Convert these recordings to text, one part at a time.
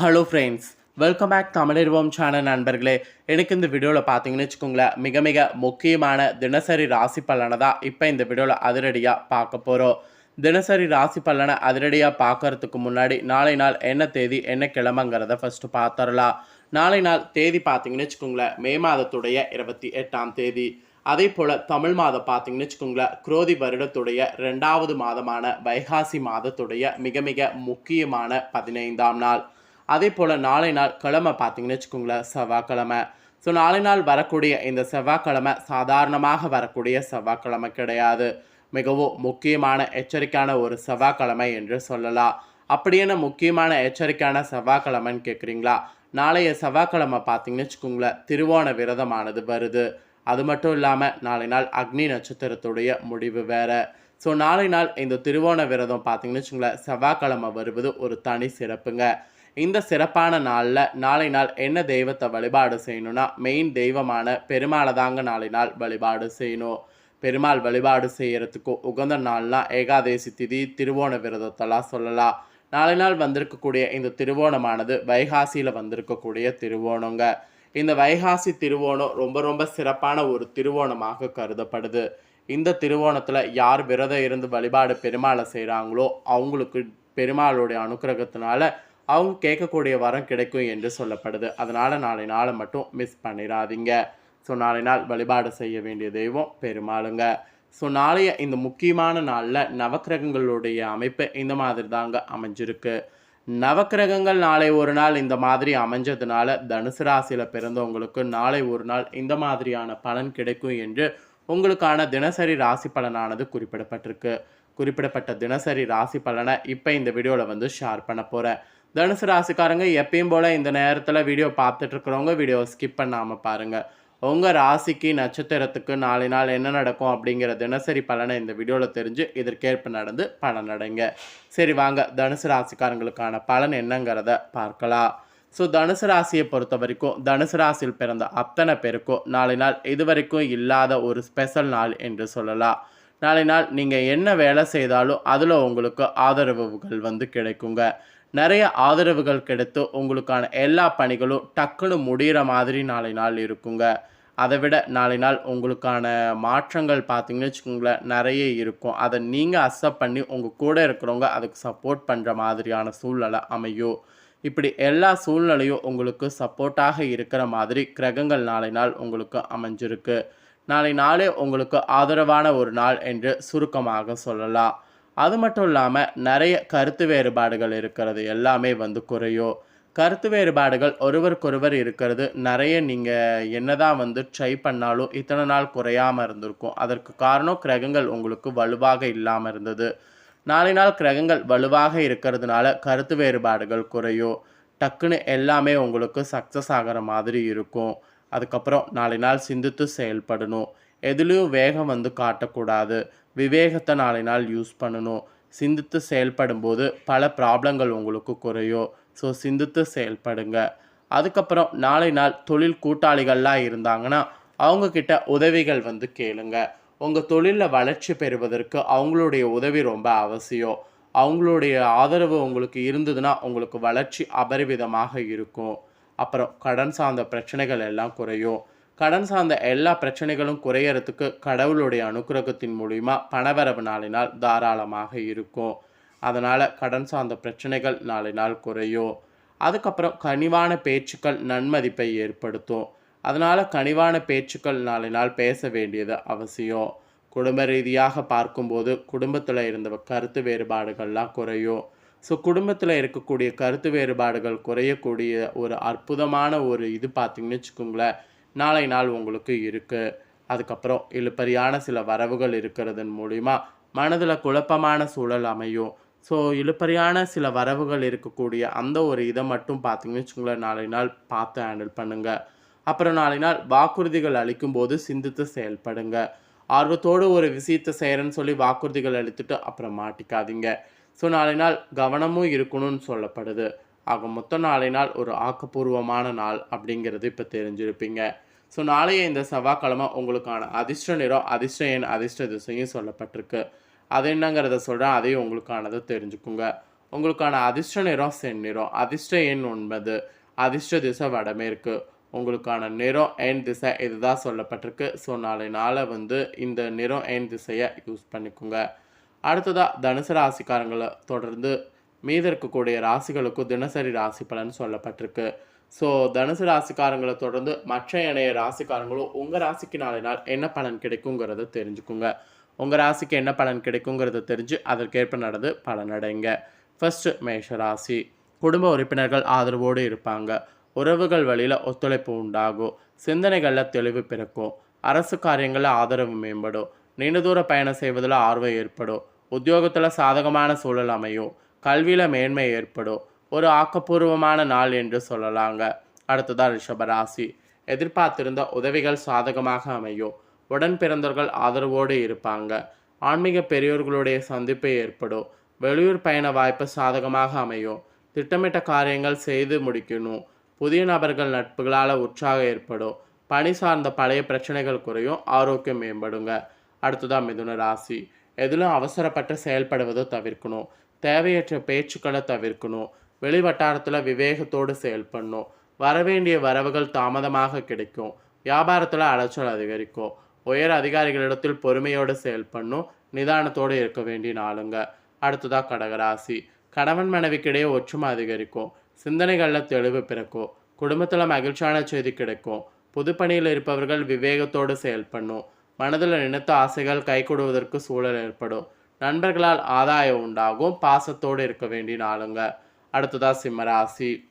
Hello friends welcome back தமிழர்வோம் channel நண்பர்களே. எனக்கு இந்த வீடியோவில் பார்த்தீங்கன்னு வச்சுக்கோங்களேன் மிக மிக முக்கியமான தினசரி ராசி பலனை தான் இப்போ இந்த வீடியோவில் அதிரடியாக பார்க்க போகிறோம் தினசரி ராசி பலனை அதிரடியாக பார்க்கறதுக்கு முன்னாடி நாளை நாள் என்ன தேதி என்ன கிழமைங்கிறத ஃபஸ்ட்டு பார்த்துடலாம். நாளை நாள் தேதி பார்த்தீங்கன்னு வச்சுக்கோங்களேன் மே மாதத்துடைய இருபத்தி எட்டாம் தேதி. அதே போல் தமிழ் மாதம் பார்த்தீங்கன்னு வச்சுக்கோங்களேன் குரோதி வருடத்துடைய ரெண்டாவது மாதமான வைகாசி மாதத்துடைய மிக மிக முக்கியமான பதினைந்தாம் நாள். அதே போல் நாளை நாள் கிழமை பார்த்தீங்கன்னு வச்சுக்கோங்களேன் செவ்வாய்க்கிழமை. ஸோ நாளை நாள் வரக்கூடிய இந்த செவ்வாய்க்கிழமை சாதாரணமாக வரக்கூடிய செவ்வாய்க்கிழமை கிடையாது. மிகவும் முக்கியமான எச்சரிக்கையான ஒரு செவ்வாய்க்கிழமை என்று சொல்லலாம். அப்படியான முக்கியமான எச்சரிக்கையான செவ்வாய்க்கிழமைன்னு கேட்குறீங்களா நாளைய செவ்வாய்க்கிழமை பார்த்தீங்கன்னு வச்சுக்கோங்களேன் திருவோண விரதமானது வருது. அது மட்டும் இல்லாமல் நாளை நாள் அக்னி நட்சத்திரத்துடைய முடிவு வேறு. ஸோ நாளை நாள் இந்த திருவோண விரதம் பார்த்தீங்கன்னு வச்சுக்கோங்களேன் செவ்வாய்க்கிழமை வருவது ஒரு தனி சிறப்புங்க. இந்த சிறப்பான நாளில் நாளை நாள் என்ன தெய்வத்தை வழிபாடு செய்யணும்னா மெயின் தெய்வமான பெருமாளை தாங்க நாளை நாள் வழிபாடு செய்யணும். பெருமாள் வழிபாடு செய்கிறதுக்கு உகந்த நாள்னா ஏகாதேசி திதி திருவோண விரதத்தெல்லாம் சொல்லலாம். நாளை நாள் வந்திருக்கக்கூடிய இந்த திருவோணமானது வைகாசியில் வந்திருக்கக்கூடிய திருவோணங்க. இந்த வைகாசி திருவோணம் ரொம்ப ரொம்ப சிறப்பான ஒரு திருவோணமாக கருதப்படுது. இந்த திருவோணத்தில் யார் விரதம் இருந்து வழிபாடு பெருமாளை செய்கிறாங்களோ அவங்களுக்கு பெருமாளுடைய அனுக்கிரகத்தினால அவங்க கேட்கக்கூடிய வரம் கிடைக்கும் என்று சொல்லப்படுது. அதனால் நாளை நாளை மட்டும் மிஸ் பண்ணிடாதீங்க. ஸோ நாளை நாள் வழிபாடு செய்ய வேண்டிய தெய்வம் பெருமாளுங்க. ஸோ நாளைய இந்த முக்கியமான நாளில் நவக்கிரகங்களுடைய அமைப்பு இந்த மாதிரி தாங்க அமைஞ்சிருக்கு. நவக்கிரகங்கள் நாளை ஒரு நாள் இந்த மாதிரி அமைஞ்சதுனால தனுசு ராசியில் பிறந்தவங்களுக்கு நாளை ஒரு நாள் இந்த மாதிரியான பலன் கிடைக்கும் என்று உங்களுக்கான தினசரி ராசி பலனானது குறிப்பிடப்பட்டிருக்கு. குறிப்பிடப்பட்ட தினசரி ராசி பலனை இப்போ இந்த வீடியோவில் வந்து ஷேர் பண்ண போகிறேன் தனுசு ராசிக்காரங்க எப்பயும் போல் இந்த நேரத்தில் வீடியோ பார்த்துட்ருக்குறவங்க வீடியோ ஸ்கிப் பண்ணாமல் பாருங்கள் உங்கள் ராசிக்கு நட்சத்திரத்துக்கு நாளை நாள் என்ன நடக்கும் அப்படிங்கிற தினசரி பலனை இந்த வீடியோவில் தெரிஞ்சு இதற்கேற்ப நடந்து பலன் அடைங்க. சரி வாங்க. தனுசு ராசிக்காரங்களுக்கான பலன் என்னங்கிறத பார்க்கலாம். ஸோ தனுசு ராசியை பொறுத்த வரைக்கும் தனுசு ராசியில் பிறந்த அத்தனை பேருக்கும் நாளை நாள் இதுவரைக்கும் இல்லாத ஒரு ஸ்பெஷல் நாள் என்று சொல்லலாம். நாளை நாள் நீங்கள் என்ன வேலை செய்தாலும் அதில் உங்களுக்கு ஆதரவுகள் வந்து கிடைக்குங்க. நிறைய ஆதரவுகள் கிடைத்து உங்களுக்கான எல்லா பணிகளும் டக்குன்னு முடிகிற மாதிரி நாளை நாள் இருக்குங்க. அதை விட நாளை நாள் உங்களுக்கான மாற்றங்கள் பார்த்தீங்கன்னு வச்சுக்கோங்களேன் நிறைய இருக்கும். அதை நீங்கள் அக்செப்ட் பண்ணி உங்கள் கூட இருக்கிறவங்க அதுக்கு சப்போர்ட் பண்ணுற மாதிரியான சூழ்நிலை அமையும். இப்படி எல்லா சூழ்நிலையும் உங்களுக்கு சப்போர்ட்டாக இருக்கிற மாதிரி கிரகங்கள் நாளை நாள் உங்களுக்கு அமைஞ்சிருக்கு. நாளை நாளே உங்களுக்கு ஆதரவான ஒரு நாள் என்று சுருக்கமாக சொல்லலாம். அது மட்டும் இல்லாமல் நிறைய கருத்து வேறுபாடுகள் இருக்கிறது எல்லாமே வந்து குறையும் கருத்து வேறுபாடுகள் ஒருவருக்கொருவர் இருக்கிறது. நிறைய நீங்கள் என்னதான் வந்து ட்ரை பண்ணாலும் இத்தனை நாள் குறையாமல் இருந்திருக்கும். அதற்கு காரணம் கிரகங்கள் உங்களுக்கு வலுவாக இல்லாமல் இருந்தது. நாளை நாள் கிரகங்கள் வலுவாக இருக்கிறதுனால கருத்து வேறுபாடுகள் குறையும் டக்குன்னு எல்லாமே உங்களுக்கு சக்ஸஸ் ஆகிற மாதிரி இருக்கும். அதுக்கப்புறம் நாளை நாள் சிந்தித்து செயல்படணும். எதுலேயும் வேகம் வந்து காட்டக்கூடாது. விவேகத்தை நாளை நாள் யூஸ் பண்ணணும். சிந்தித்து செயல்படும்போது பல ப்ராப்ளங்கள் உங்களுக்கு குறையும். ஸோ சிந்தித்து செயல்படுங்க. அதுக்கப்புறம் நாளை நாள் தொழில் கூட்டாளிகள்லாம் இருந்தாங்கன்னா அவங்கக்கிட்ட உதவிகள் வந்து கேளுங்க. உங்கள் தொழிலில் வளர்ச்சி பெறுவதற்கு அவங்களுடைய உதவி ரொம்ப அவசியம். அவங்களுடைய ஆதரவு உங்களுக்கு இருந்ததுன்னா உங்களுக்கு வளர்ச்சி அபரிவிதமாக இருக்கும். அப்புறம் கடன் சார்ந்த பிரச்சனைகள் எல்லாம் குறையும். கடன் சார்ந்த எல்லா பிரச்சனைகளும் குறையறதுக்கு கடவுளுடைய அனுக்கிரகத்தின் மூலிமா பணவரவு நாளினால் தாராளமாக இருக்கும். அதனால் கடன் சார்ந்த பிரச்சனைகள் நாளை நாள் குறையும். அதுக்கப்புறம் கனிவான பேச்சுக்கள் நன்மதிப்பை ஏற்படுத்தும். அதனால் கனிவான பேச்சுக்கள் நாளை நாள் பேச வேண்டியது அவசியம். குடும்ப ரீதியாக பார்க்கும்போது குடும்பத்தில் இருந்த கருத்து வேறுபாடுகள்லாம் குறையும். ஸோ குடும்பத்தில் இருக்கக்கூடிய கருத்து வேறுபாடுகள் குறையக்கூடிய ஒரு அற்புதமான ஒரு இது பார்த்திங்கன்னு வச்சுக்கோங்களேன். நாளை நாள் உங்களுக்கு இருக்குது அதுக்கப்புறம் இழுப்பறியான சில வரவுகள் இருக்கிறதன் மூலிமா மனதில் குழப்பமான சூழல் அமையும். ஸோ இழுப்பறியான சில வரவுகள் இருக்கக்கூடிய அந்த ஒரு இதை மட்டும் பார்த்தீங்கன்னு வச்சுக்கோங்களேன். நாளை நாள் பார்த்து ஹேண்டில் பண்ணுங்கள் அப்புறம் நாளை நாள் வாக்குறுதிகள் அளிக்கும்போது சிந்தித்து செயல்படுங்க. ஆர்வத்தோடு ஒரு விஷயத்தை செய்கிறேன்னு சொல்லி வாக்குறுதிகள் அளித்துட்டு அப்புறம் மாட்டிக்காதீங்க. ஸோ நாளை நாள் கவனமும் இருக்கணும்னு சொல்லப்படுது. ஆக மொத்தம் நாளை நாள் ஒரு ஆக்கப்பூர்வமான நாள் அப்படிங்கிறது இப்போ தெரிஞ்சிருப்பீங்க. ஸோ நாளைய இந்த செவ்வாய்க்கிழமை உங்களுக்கான அதிர்ஷ்ட நிறம் அதிர்ஷ்ட எண் அதிர்ஷ்ட திசையும் சொல்லப்பட்டிருக்கு. அது என்னங்கிறத சொல்கிறேன் அதையும் உங்களுக்கானதை தெரிஞ்சுக்குங்க. உங்களுக்கான அதிர்ஷ்ட நிறம் செந்நிறம் அதிர்ஷ்ட எண் ஒன்பது அதிர்ஷ்ட திசை வடமேற்கு உங்களுக்கான நிறம் எண் திசை இதுதான் சொல்லப்பட்டிருக்கு. ஸோ நாளை நாளை வந்து இந்த நிறம் எண் திசையை யூஸ் பண்ணிக்கோங்க. அடுத்ததாக தனுசு ராசிக்காரங்களை தொடர்ந்து மீது இருக்கக்கூடிய ராசிகளுக்கும் தினசரி ராசி பலன் சொல்லப்பட்டிருக்கு. ஸோ தனுசு ராசிக்காரங்களை தொடர்ந்து மற்ற இணைய ராசிக்காரங்களும் உங்கள் ராசிக்கு நாளை நாள் என்ன பலன் கிடைக்குங்கிறத தெரிஞ்சுக்குங்க. உங்கள் ராசிக்கு என்ன பலன் கிடைக்குங்கிறத தெரிஞ்சு அதற்கேற்ப நடந்து பலனடைங்க. ஃபர்ஸ்ட் மேஷ ராசி. குடும்ப உறுப்பினர்கள் ஆதரவோடு இருப்பாங்க. உறவுகள் வழியில் ஒத்துழைப்பு உண்டாகும். சிந்தனைகளில் தெளிவு பிறக்கும். அரசு காரியங்களில் ஆதரவு மேம்படும். நீண்ட தூர பயணம் செய்வதில் ஆர்வம் ஏற்படும். உத்தியோகத்தில் சாதகமான சூழல் அமையும். கல்வியில் மேன்மை ஏற்படும். ஒரு ஆக்கப்பூர்வமான நாள் என்று சொல்லலாங்க. அடுத்ததான் ரிஷபராசி எதிர்பார்த்திருந்த உதவிகள் சாதகமாக அமையும். உடன் பிறந்தவர்கள் ஆதரவோடு இருப்பாங்க. ஆன்மீக பெரியோர்களுடைய சந்திப்பு ஏற்படும். வெளியூர் பயண வாய்ப்பு சாதகமாக அமையும். திட்டமிட்ட காரியங்கள் செய்து முடிக்கணும். புதிய நபர்கள் நட்புகளால் உற்சாகம் ஏற்படும். பணி சார்ந்த பழைய பிரச்சனைகள் குறையும். ஆரோக்கியம் மேம்படுங்க. அடுத்ததாக மிதுன ராசி. எதிலும் அவசரப்பட்டு செயல்படுவதை தவிர்க்கணும். தேவையற்ற பேச்சுக்களை தவிர்க்கணும். வெளி வட்டாரத்தில் விவேகத்தோடு செயல்படணும் வரவேண்டிய வரவுகள் தாமதமாக கிடைக்கும். வியாபாரத்தில் அலைச்சல் அதிகரிக்கும். உயர் அதிகாரிகளிடத்தில் பொறுமையோடு செயல்படணும் நிதானத்தோடு இருக்க வேண்டிய நாளுங்க. அடுத்ததாக கடகராசி. கணவன் மனைவிக்கிடையே ஒற்றுமை அதிகரிக்கும். சிந்தனைகளில் தெளிவு பிறக்கும். குடும்பத்தில் மகிழ்ச்சியான செய்தி கிடைக்கும். புதுப்பணியில் இருப்பவர்கள் விவேகத்தோடு செயல்படணும் மனதில் நினைத்த ஆசைகள் கைகூடுவதற்கு சூழல் ஏற்படும். நண்பர்களால் ஆதாயம் உண்டாகும். பாசத்தோடு இருக்க வேண்டிய நாளுங்க. அடுத்ததா சிம்மராசி.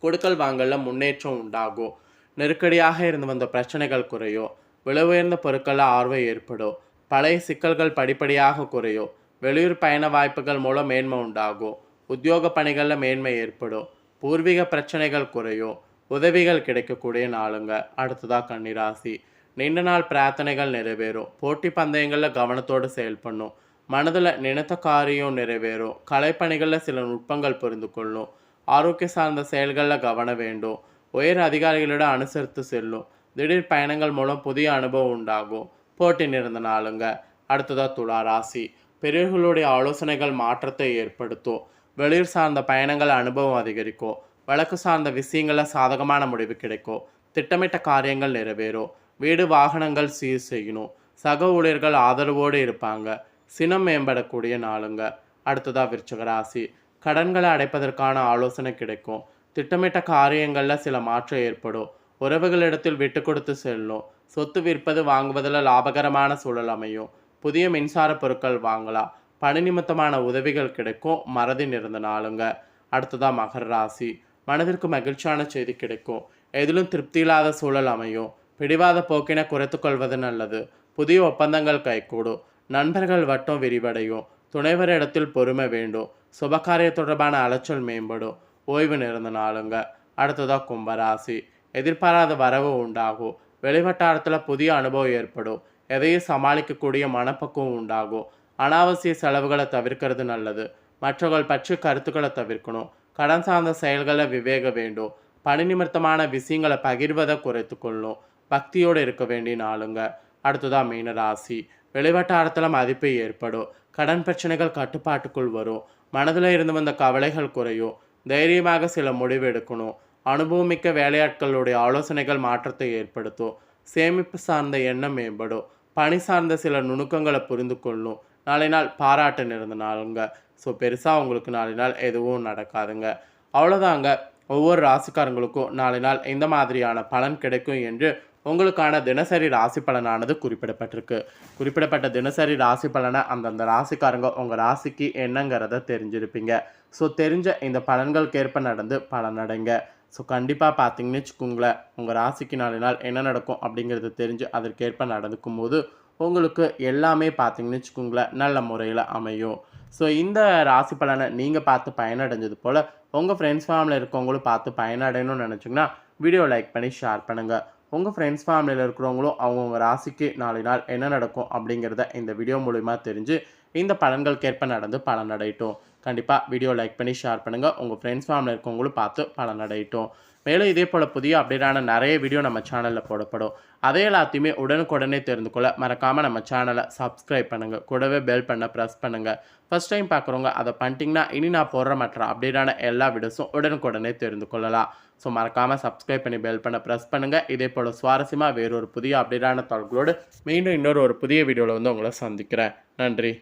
கொடுக்கல் வாங்கல்ல முன்னேற்றம் உண்டாகும். நெருக்கடியாக இருந்து வந்த பிரச்சனைகள் குறையும். விலை உயர்ந்த பொருட்களில் ஆர்வம் ஏற்படும். பழைய சிக்கல்கள் படிப்படியாக குறையும். வெளியூர் பயண வாய்ப்புகள் மூலம் மேன்மை உண்டாகும். உத்தியோக பணிகளில் மேன்மை ஏற்படும். பூர்வீக பிரச்சனைகள் குறையும். உதவிகள் கிடைக்கக்கூடிய நாளுங்க. அடுத்ததாக கன்னிராசி. நீண்ட நாள் பிரார்த்தனைகள் நிறைவேறும். போட்டி பந்தயங்களில் கவனத்தோடு செயல்படணும். மனதில் நினைத்த காரியம் நிறைவேறும். கலைப்பணிகளில் சில நுட்பங்கள் புரிந்து கொள்ளும். ஆரோக்கிய சார்ந்த செயல்களில் கவனம் வேண்டும். உயர் அதிகாரிகளிடம் அனுசரித்து செல்லும். திடீர் பயணங்கள் மூலம் புதிய அனுபவம் உண்டாகும். போட்டி நிறைந்த நாளுங்க. அடுத்ததாக துலா ராசி. பெரியவர்களுடைய ஆலோசனைகள் மாற்றத்தை ஏற்படுத்தும். வெளியூர் சார்ந்த பயணங்கள் அனுபவம் அதிகரிக்கும். வழக்கு சார்ந்த விஷயங்களில் சாதகமான முடிவு கிடைக்கும். திட்டமிட்ட காரியங்கள் நிறைவேறும். வீடு வாகனங்கள் சீர் செய்யணும். சக ஊழியர்கள் ஆதரவோடு இருப்பாங்க. சினம் மேம்படக்கூடிய நாளுங்க. அடுத்ததாக விருச்சக ராசி. கடன்களை அடைப்பதற்கான ஆலோசனை கிடைக்கும். திட்டமிட்ட காரியங்களில் சில மாற்றம் ஏற்படும். உறவுகளிடத்தில் விட்டு கொடுத்து செல்லும். சொத்து விற்பது வாங்குவதில் லாபகரமான சூழல் அமையும். புதிய மின்சார பொருட்கள் வாங்கலாம். பணி நிமித்தமான உதவிகள் கிடைக்கும். மறதி நிறந்த நாளுங்க. அடுத்ததாக மகர ராசி. மனதிற்கு மகிழ்ச்சியான செய்தி கிடைக்கும். எதிலும் திருப்தி இல்லாத சூழல் அமையும். பிடிவாத போக்கினை குறைத்து கொள்வது நல்லது. புதிய ஒப்பந்தங்கள் கைகூடும். நண்பர்கள் வட்டம் விரிவடையும். துணைவர் இடத்தில் பொறுமை வேண்டும். சுபகாரிய தொடர்பான அலைச்சல் மேம்படும். ஓய்வு நிறந்த நாளுங்க. அடுத்ததாக கும்பராசி. எதிர்பாராத வரவு உண்டாகும். வெளிவட்டாரத்தில் புதிய அனுபவம் ஏற்படும். எதையும் சமாளிக்கக்கூடிய மனப்பக்குவம் உண்டாகும். அனாவசிய செலவுகளை தவிர்க்கிறது நல்லது. மற்றவர்கள் பற்றி கருத்துக்களை தவிர்க்கணும். கடன் சார்ந்த செயல்களை விவேக வேண்டும். பணி நிமித்தமான விஷயங்களை பகிர்வதை குறைத்து கொள்ளும் பக்தியோடு இருக்க வேண்டிய நாளுங்க. அடுத்ததாக மீன ராசி. வெளிவட்டாரத்தில் மதிப்பு ஏற்படும். கடன் பிரச்சனைகள் கட்டுப்பாட்டுக்குள் வரும். மனதில் இருந்து வந்த கவலைகள் குறையும். தைரியமாக சில முடிவு எடுக்கணும். அனுபவமிக்க வேலையாட்களுடைய ஆலோசனைகள் மாற்றத்தை ஏற்படுத்தும். சேமிப்பு சார்ந்த எண்ணம் மேம்படும். பணி சார்ந்த சில நுணுக்கங்களை புரிந்து கொள்ளும். நாளை நாள் பாராட்டு நிறந்த நாளுங்க. ஸோ பெருசாக உங்களுக்கு நாளை நாள் எதுவும் நடக்காதுங்க. அவ்வளோதாங்க ஒவ்வொரு ராசிக்காரங்களுக்கும் நாளை நாள் இந்த மாதிரியான பலன் கிடைக்கும் என்று உங்களுக்கான தினசரி ராசி பலனானது குறிப்பிடப்பட்டிருக்கு. குறிப்பிடப்பட்ட தினசரி ராசி பலனை அந்தந்த ராசிக்காரங்க உங்கள் ராசிக்கு என்னங்கிறத தெரிஞ்சிருப்பீங்க. ஸோ தெரிஞ்ச இந்த பலன்களுக்கேற்ப நடந்து பலனடைங்க. ஸோ கண்டிப்பாக பார்த்தீங்கன்னு வச்சுக்கோங்களேன் உங்கள் ராசிக்கு நாலு நாள் என்ன நடக்கும் அப்படிங்கிறது தெரிஞ்சு அதற்கேற்ப நடந்துக்கும் போது உங்களுக்கு எல்லாமே பார்த்தீங்கன்னு வச்சுக்கோங்களேன் நல்ல முறையில் அமையும். ஸோ இந்த ராசி பலனை நீங்கள் பார்த்து பயனடைஞ்சது போல் உங்கள் ஃப்ரெண்ட்ஸ் ஃபேமிலியில் இருக்கவங்களும் பார்த்து பயனடையணும்னு நினச்சிங்கன்னா வீடியோ லைக் பண்ணி ஷேர் பண்ணுங்கள் உங்கள் ஃப்ரெண்ட்ஸ் ஃபேமிலியில் இருக்கிறவங்களும் அவங்கவுங்க ராசிக்கு நாளை நாள் என்ன நடக்கும் அப்படிங்கிறத இந்த வீடியோ மூலிமா தெரிஞ்சு இந்த பலன்களுக்கேற்ப நடந்து பலன் பலனடையட்டும். கண்டிப்பாக வீடியோ லைக் பண்ணி ஷேர் பண்ணுங்கள் உங்கள் ஃப்ரெண்ட்ஸ் ஃபேமிலி இருக்கவங்களும் பார்த்து பலனடையட்டும். மேலும் இதே போல் புதிய அப்டேட்டான நிறைய வீடியோ நம்ம சேனலில் போடப்படும். அதே எல்லாத்தையுமே உடனுக்குடனே தெரிந்து கொள்ள மறக்காமல் நம்ம சேனலை சப்ஸ்கிரைப் பண்ணுங்கள் கூடவே பெல் பண்ண ப்ரெஸ் பண்ணுங்கள் ஃபர்ஸ்ட் டைம் பார்க்குறவங்க அதை பண்ணிட்டீங்கன்னா இனி நான் போடுற மற்ற அப்டேட்டான எல்லா வீடியோஸும் உடனுக்குடனே தெரிந்து கொள்ளலாம். ஸோ மறக்காமல் சப்ஸ்கிரைப் பண்ணி பெல் பண்ண ப்ரெஸ் பண்ணுங்கள் இதே போல் சுவாரஸ்யமாக வேறொரு புதிய அப்டேட்டான தொடர்களோடு மீண்டும் இன்னொரு ஒரு புதிய வீடியோவில் வந்து உங்களை சந்திக்கிறேன். நன்றி.